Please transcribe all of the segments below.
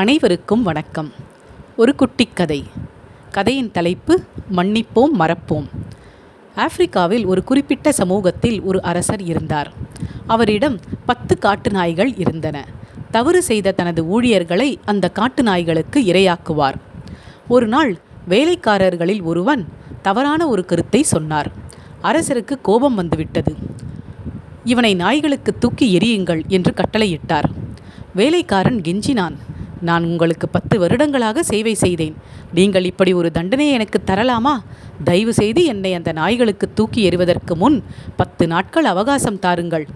அனைவருக்கும் வணக்கம். ஒரு குட்டிக் கதை. கதையின் தலைப்பு மன்னிப்போம் மறப்போம். ஆப்பிரிக்காவில் ஒரு குறிப்பிட்ட சமூகத்தில் ஒரு அரசர் இருந்தார். அவரிடம் பத்து காட்டு நாய்கள் இருந்தன. தவறு செய்த தனது ஊழியர்களை அந்த காட்டு நாய்களுக்கு இரையாக்குவார். ஒரு நாள் வேலைக்காரர்களில் ஒருவன் தவறான ஒரு கருத்தை சொன்னார். அரசருக்கு கோபம் வந்துவிட்டது. இவனை நாய்களுக்கு தூக்கி எரியுங்கள் என்று கட்டளையிட்டார். வேலைக்காரன் கெஞ்சினான். நான் உங்களுக்கு பத்து வருடங்களாக சேவை செய்தேன். நீங்கள் இப்படி ஒரு தண்டனையை எனக்கு தரலாமா? தயவு செய்து என்னை அந்த நாய்களுக்கு தூக்கி எறிவதற்கு முன் பத்து நாட்கள் அவகாசம் தாருங்கள்.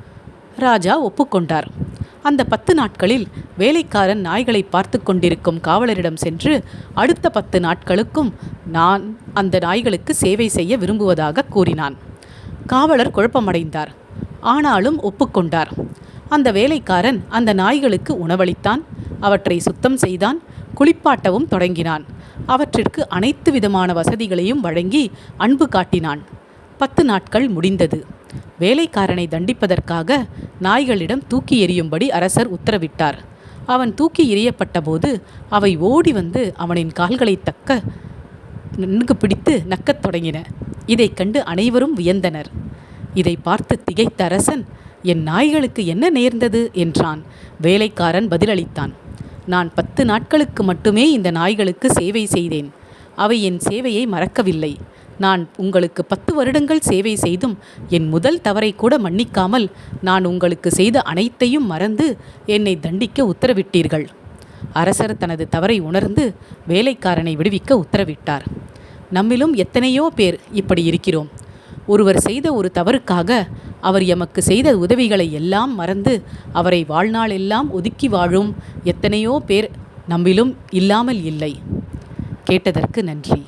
ராஜா ஒப்புக்கொண்டார். அந்த பத்து நாட்களில் வேலைக்காரன் நாய்களை பார்த்து கொண்டிருக்கும் காவலரிடம் சென்று அடுத்த பத்து நாட்களுக்கும் நான் அந்த நாய்களுக்கு சேவை செய்ய விரும்புவதாக கூறினான். காவலர் குழப்பமடைந்தார். ஆனாலும் ஒப்புக்கொண்டார். அந்த வேலைக்காரன் அந்த நாய்களுக்கு உணவளித்தான். அவற்றை சுத்தம் செய்தான் குளிப்பாட்டவும் தொடங்கினான். அவற்றிற்கு அனைத்து விதமான வசதிகளையும் வழங்கி அன்பு காட்டினான். பத்து நாட்கள் முடிந்தது. வேலைக்காரனை தண்டிப்பதற்காக நாய்களிடம் தூக்கி எறியும்படி அரசர் உத்தரவிட்டார். அவன் தூக்கி எறியப்பட்ட போது அவை ஓடி வந்து அவனின் கால்களை தக்க நன்கு பிடித்து நக்கத் தொடங்கின. இதைக் கண்டு அனைவரும் வியந்தனர். இதை பார்த்து திகைத்த அரசன் என் நாய்களுக்கு என்ன நேர்ந்தது? என்றான். வேலைக்காரன் பதிலளித்தான் நான் பத்து நாட்களுக்கு மட்டுமே இந்த நாய்களுக்கு சேவை செய்தேன். அவை என் சேவையை மறக்கவில்லை. நான் உங்களுக்கு பத்து வருடங்கள் சேவை செய்தும் என் முதல் தவறை கூட மன்னிக்காமல் நான் உங்களுக்கு செய்த அனைத்தையும் மறந்து என்னை தண்டிக்க உத்தரவிட்டீர்கள். அரசர் தனது தவறை உணர்ந்து வேலைக்காரனை விடுவிக்க உத்தரவிட்டார். நம்மிலும் எத்தனையோ பேர் இப்படி இருக்கிறோம். ஒருவர் செய்த ஒரு தவறுக்காக அவர் எமக்கு செய்த உதவிகளை எல்லாம் மறந்து அவரை வாழ்நாள் எல்லாம் ஒதுக்கி வாழும் எத்தனையோ பேர் நம்மிலும் இல்லாமல் இல்லை. கேட்டதற்கு நன்றி.